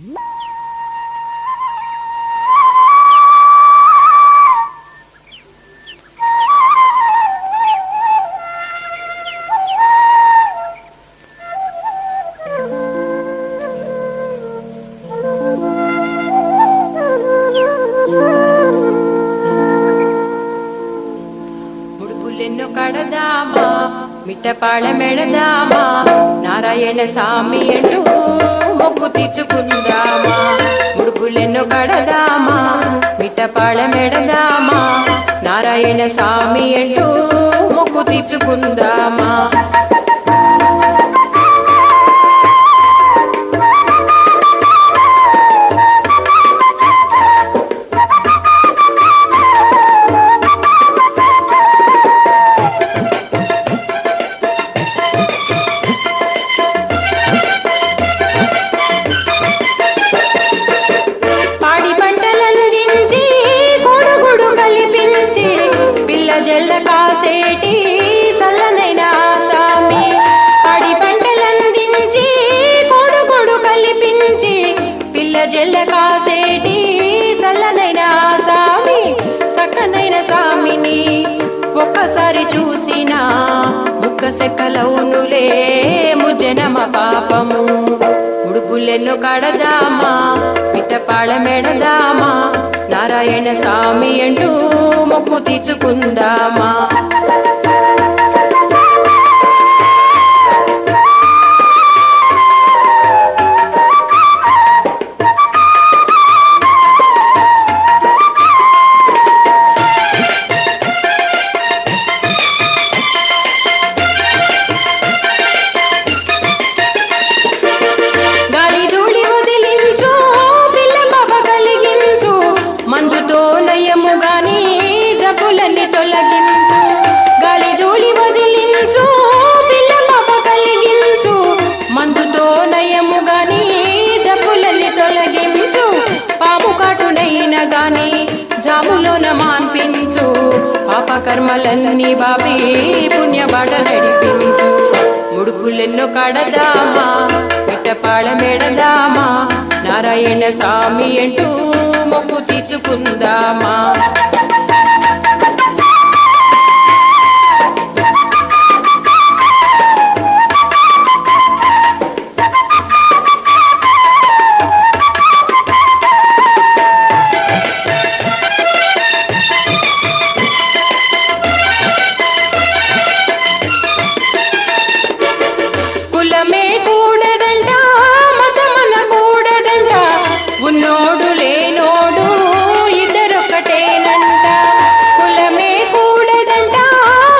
Yeah. ముడుపులెన్నో కడదామా? మిట్టపాళ మెడదామా? Narayana స్వామి అంటూ మొక్కు తీర్చుకుందామా? ముడుపులెన్నో కడదామా? మిట్టపాళ మెడదామా? నారాయణ స్వామి అంటూ మొక్కు తీర్చుకుందామా? స్వామిని సామిని ఒక్కసారి చూసినా ముక్క సెక్కలవునులే ముజనమ పాపము. ఉడుపులెన్ను కడదామా పిట్టపాడ మెడదామా నారాయణ స్వామి అంటూ మొక్కు తీర్చుకుందామా. తొలగించు గాలి ధూళి వదిలించు పిల్ల బాబ కలిగించు మందుతో నయము గాని జబ్బులన్నీ తొలగించు పాము కాటునైన గాని జాములోన మాన్పించు పాప కర్మలన్నీ బాబీ పుణ్యబాట నడిపించు ముడుపులెన్నో కడదామా పిట్టపాడ మెడదామా నారాయణ స్వామి అంటూ మొక్కు తీర్చుకుందామా. కులమే కూడదంట మతమన కూడదంట. ఉన్నోడు లేనోడు ఇద్దరొకటేనంట కులమే కూడదంట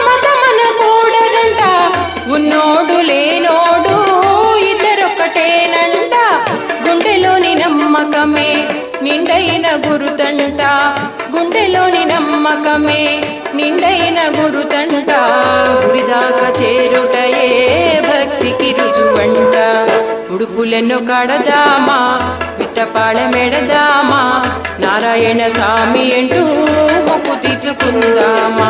మతమన కూడదంట. ఉన్నోడు లేనోడు ఇద్దరొకటేనంట గుండెలోని నమ్మకమే నిండైన గురుతంట. గుండెలోని నమ్మకమే నిండైన గురుతంట గురిదాక చేరుటయే భక్తికి రుజువంట. ఉడుపులను కడదామా విట్టపాడ మెడదామా నారాయణ స్వామి అంటూ మొక్కు తీర్చుకుందామా.